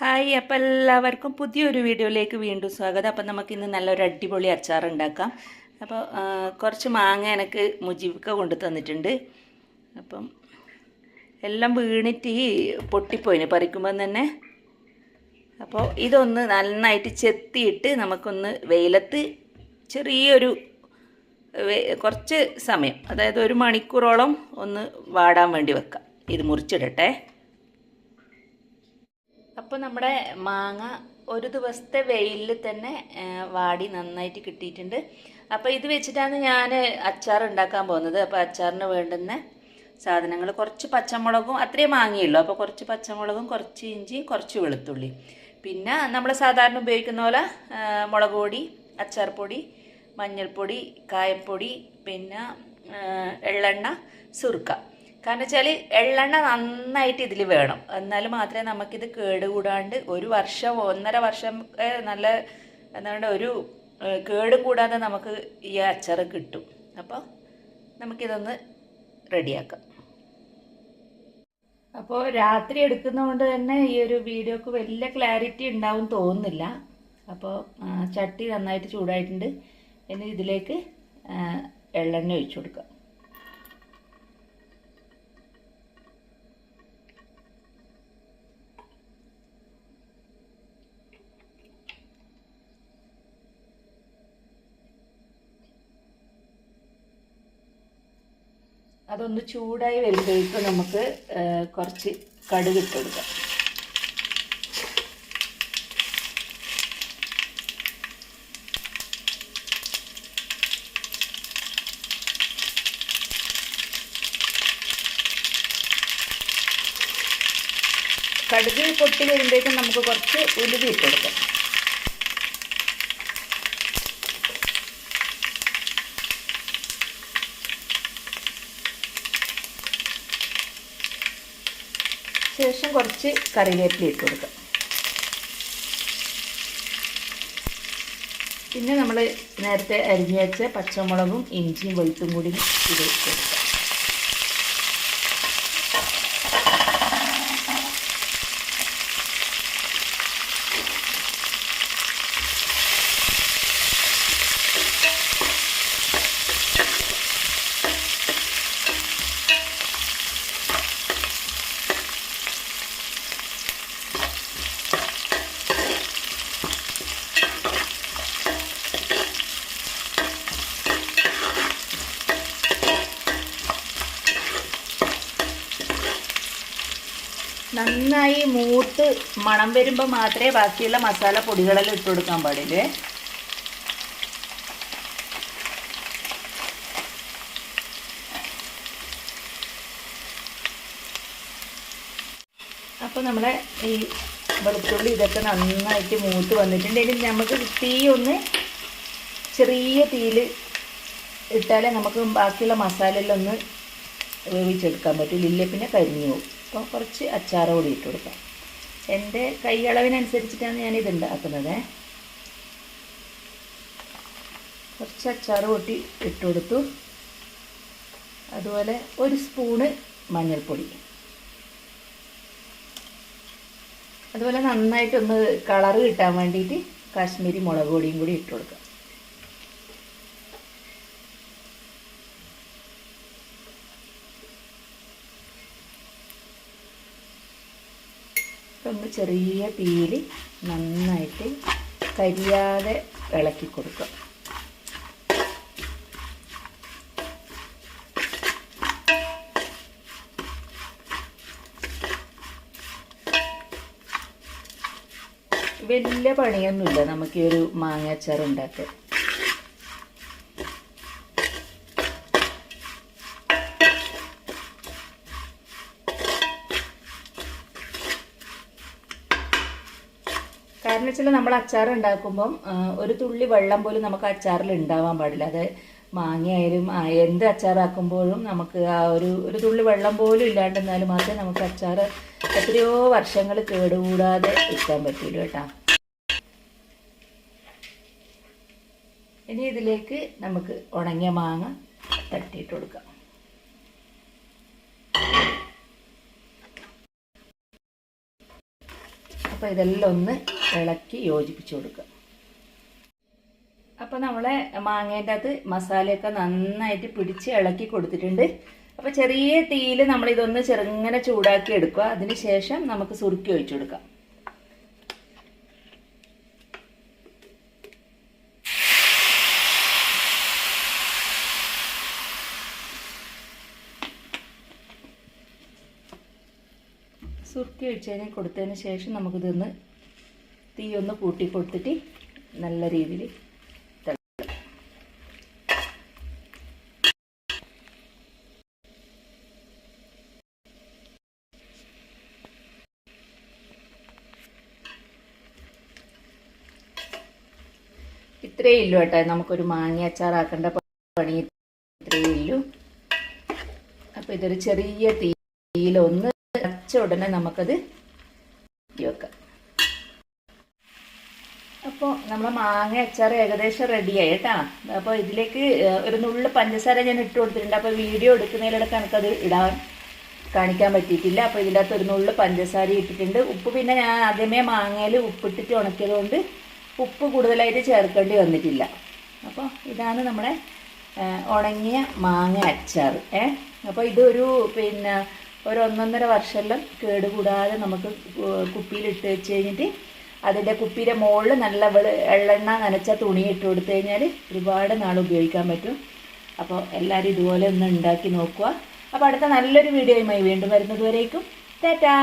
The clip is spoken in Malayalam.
ഹായ് അപ്പോൾ എല്ലാവർക്കും പുതിയൊരു വീഡിയോയിലേക്ക് വീണ്ടും സ്വാഗതം. അപ്പം നമുക്ക് ഇന്ന് നല്ലൊരു അടിപൊളി അച്ചാർ ഉണ്ടാക്കാം. അപ്പോൾ കുറച്ച് മാങ്ങ എനിക്ക് മുജിബിക്ക കൊണ്ടു തന്നിട്ടുണ്ട്. അപ്പം എല്ലാം വീണിട്ട് ഈ പൊട്ടിപ്പോയിന് പറിക്കുമ്പം തന്നെ. അപ്പോൾ ഇതൊന്ന് നന്നായിട്ട് ചെത്തിയിട്ട് നമുക്കൊന്ന് വെയിലത്ത് ചെറിയൊരു കുറച്ച് സമയം അതായത് ഒരു മണിക്കൂറോളം ഒന്ന് വാടാൻ വേണ്ടി വെക്കാം. ഇത് മുറിച്ചിടട്ടെ. അപ്പോൾ നമ്മുടെ മാങ്ങ ഒരു ദിവസത്തെ വെയിലിൽ തന്നെ വാടി നന്നായിട്ട് കിട്ടിയിട്ടുണ്ട്. അപ്പോൾ ഇത് വെച്ചിട്ടാണ് ഞാൻ അച്ചാർ ഉണ്ടാക്കാൻ പോകുന്നത്. അപ്പോൾ അച്ചാറിന് വേണ്ടുന്ന സാധനങ്ങൾ കുറച്ച് പച്ചമുളകും അത്രയും മാങ്ങയുള്ളൂ. അപ്പോൾ കുറച്ച് പച്ചമുളകും കുറച്ച് ഇഞ്ചിയും കുറച്ച് വെളുത്തുള്ളി. പിന്നെ നമ്മൾ സാധാരണ ഉപയോഗിക്കുന്ന പോലെ മുളക് പൊടി അച്ചാർ പൊടി മഞ്ഞൾപ്പൊടി കായപ്പൊടി പിന്നെ എള്ളെണ്ണ സുർക്ക. കാരണം വെച്ചാൽ എള്ളെണ്ണ നന്നായിട്ട് ഇതിൽ വേണം. എന്നാൽ മാത്രമേ നമുക്കിത് കേടുകൂടാണ്ട് ഒരു വർഷം ഒന്നര വർഷം നല്ല എന്താണ് ഒരു കേട് കേടും കൂടാതെ നമുക്ക് ഈ അച്ചാർ കിട്ടും. അപ്പോൾ നമുക്കിതൊന്ന് റെഡിയാക്കാം. അപ്പോൾ രാത്രി എടുക്കുന്നതുകൊണ്ട് തന്നെ ഈ ഒരു വീഡിയോക്ക് വലിയ ക്ലാരിറ്റി ഉണ്ടാവും തോന്നുന്നില്ല. അപ്പോൾ ചട്ടി നന്നായിട്ട് ചൂടായിട്ടുണ്ട്. ഇനി ഇതിലേക്ക് എള്ളെണ്ണ ഒഴിച്ചു കൊടുക്കാം. അതൊന്ന് ചൂടായി വരുമ്പോഴേക്കും നമുക്ക് കുറച്ച് കടുക് ഇട്ട് കൊടുക്കാം. കടുക് പൊട്ടി വരുമ്പോഴേക്കും നമുക്ക് കുറച്ച് ഉലുവ ഇട്ട് കൊടുക്കാം. ശേഷം കുറച്ച് കറിവേപ്പില ഇട്ട് കൊടുക്കാം പിന്നെ നമ്മൾ നേരത്തെ അരിഞ്ഞു വെച്ച പച്ചമുളകും ഇഞ്ചിയും വെളുത്തും കൂടി ഇത് ഇട്ട് നന്നായി മൂത്ത് മണം വരുമ്പോൾ മാത്രമേ ബാക്കിയുള്ള മസാല പൊടികളെല്ലാം ഇട്ട് കൊടുക്കാൻ പാടില്ലേ? അപ്പോൾ നമ്മളെ ഈ വെളുത്തുള്ളി ഇതൊക്കെ നന്നായിട്ട് മൂത്ത് വന്നിട്ടുണ്ട്. ഇനി നമുക്ക് തീ ഒന്ന് ചെറിയ തീയിൽ ഇട്ടാലേ നമുക്ക് ബാക്കിയുള്ള മസാലയിലൊന്ന് വേവിച്ചെടുക്കാൻ പറ്റില്ല പിന്നെ കരിഞ്ഞു പോകും. അപ്പോൾ കുറച്ച് അച്ചാർ കൂടി ഇട്ട് കൊടുക്കാം. എന്റെ കൈയളവിനനുസരിച്ചിട്ടാണ് ഞാൻ ഇത് ഉണ്ടാക്കുന്നത്. കുറച്ച് അച്ചാർ കൂട്ടി ഇട്ട് കൊടുത്തു. അതുപോലെ ഒരു സ്പൂണ് മഞ്ഞൾപ്പൊടി. അതുപോലെ നന്നായിട്ടൊന്ന് കളറ് കിട്ടാൻ വേണ്ടിയിട്ട് കാശ്മീരി മുളക് പൊടിയും കൂടി ഇട്ട് കൊടുക്കാം. ഒന്ന് ചെറിയ തീയിൽ നന്നായിട്ട് കരിയാതെ ഇളക്കി കൊടുക്കുക. വലിയ പണിയൊന്നുമില്ല. നമുക്ക് ഈ ഒരു മാങ്ങ അച്ചാർ ഉണ്ടാക്കാൻ കാരണം വെച്ചാൽ നമ്മൾ അച്ചാർ ഉണ്ടാക്കുമ്പം ഒരു തുള്ളി വെള്ളം പോലും നമുക്ക് അച്ചാറിൽ ഉണ്ടാവാൻ പാടില്ല. അത് മാങ്ങയായാലും എന്ത് അച്ചാറാക്കുമ്പോഴും നമുക്ക് ആ ഒരു ഒരു തുള്ളി വെള്ളം പോലും ഇല്ലാണ്ടിരുന്നാലും മാത്രമേ നമുക്ക് അച്ചാർ എത്രയോ വർഷങ്ങൾ കേടുകൂടാതെ ഇരിക്കാൻ പറ്റുള്ളൂ കേട്ടോ. ഇനി ഇതിലേക്ക് നമുക്ക് ഉണങ്ങിയ മാങ്ങ തട്ടിയിട്ട് കൊടുക്കാം. അപ്പോൾ ഇതെല്ലാം ഒന്ന് ഇളക്കി യോജിപ്പിച്ച് കൊടുക്കുക. അപ്പോൾ നമ്മളെ മാങ്ങേന്റെ അകത്ത് മസാലയൊക്കെ നന്നായിട്ട് പിടിച്ച് ഇളക്കി കൊടുത്തിട്ടുണ്ട്. അപ്പോൾ ചെറിയ തീയിൽ നമ്മളിതൊന്ന് ചെറുങ്ങനെ ചൂടാക്കി എടുക്കുക. അതിന് ശേഷം നമുക്ക് സുറുക്കി ഒഴിച്ചു കൊടുക്കാം. സുറുക്കി ഒഴിച്ചതിന് കൊടുത്തതിന് ശേഷം നമുക്കിതൊന്ന് തീ ഒന്ന് കൂട്ടി കൊടുത്തിട്ട് നല്ല രീതിയിൽ ഇത്രയേ ഇല്ലു കേട്ടോ. നമുക്കൊരു മാങ്ങ അച്ചാറാക്കേണ്ട പണി ഇത്രയേ ഇല്ലു അപ്പോൾ ഇതൊരു ചെറിയ തീയിലൊന്ന് അച്ച ഉടനെ നമുക്കത് വെക്കാം. അപ്പോൾ നമ്മളെ മാങ്ങ അച്ചാർ ഏകദേശം റെഡിയായി കേട്ടോ. അപ്പോൾ ഇതിലേക്ക് ഒരു നുള്ളു പഞ്ചസാര ഞാൻ ഇട്ട് കൊടുത്തിട്ടുണ്ട്. അപ്പോൾ വീഡിയോ എടുക്കുന്നതിലിടക്ക് എനിക്കത് ഇടാൻ കാണിക്കാൻ പറ്റിയിട്ടില്ല. അപ്പോൾ ഇതിന്റെ അകത്ത് ഒരു നുള്ളു പഞ്ചസാര ഇട്ടിട്ടുണ്ട്. ഉപ്പ് പിന്നെ ഞാൻ ആദ്യമേ മാങ്ങയിൽ ഉപ്പിട്ടിട്ട് ഉണക്കിയതുകൊണ്ട് ഉപ്പ് കൂടുതലായിട്ട് ചേർക്കേണ്ടി വന്നിട്ടില്ല. അപ്പോൾ ഇതാണ് നമ്മുടെ ഉണങ്ങിയ മാങ്ങ അച്ചാർ ഏ അപ്പോൾ ഇതൊരു പിന്നെ ഒരു ഒന്നൊന്നര വർഷമെല്ലാം കേടുകൂടാതെ നമുക്ക് കുപ്പിയിലിട്ട് വെച്ച് കഴിഞ്ഞിട്ട് അതിന്റെ കുപ്പിയുടെ മുകളിൽ നല്ല വെള്ളെണ്ണ നനച്ച തുണി ഇട്ട് കൊടുത്തു കഴിഞ്ഞാൽ ഒരുപാട് നാൾ ഉപയോഗിക്കാൻ പറ്റും. അപ്പോൾ എല്ലാവരും ഇതുപോലെ ഒന്ന് ഉണ്ടാക്കി നോക്കുക. അപ്പോൾ അടുത്ത നല്ലൊരു വീഡിയോയുമായി വീണ്ടും വരുന്നതുവരേക്കും. ടാറ്റാ!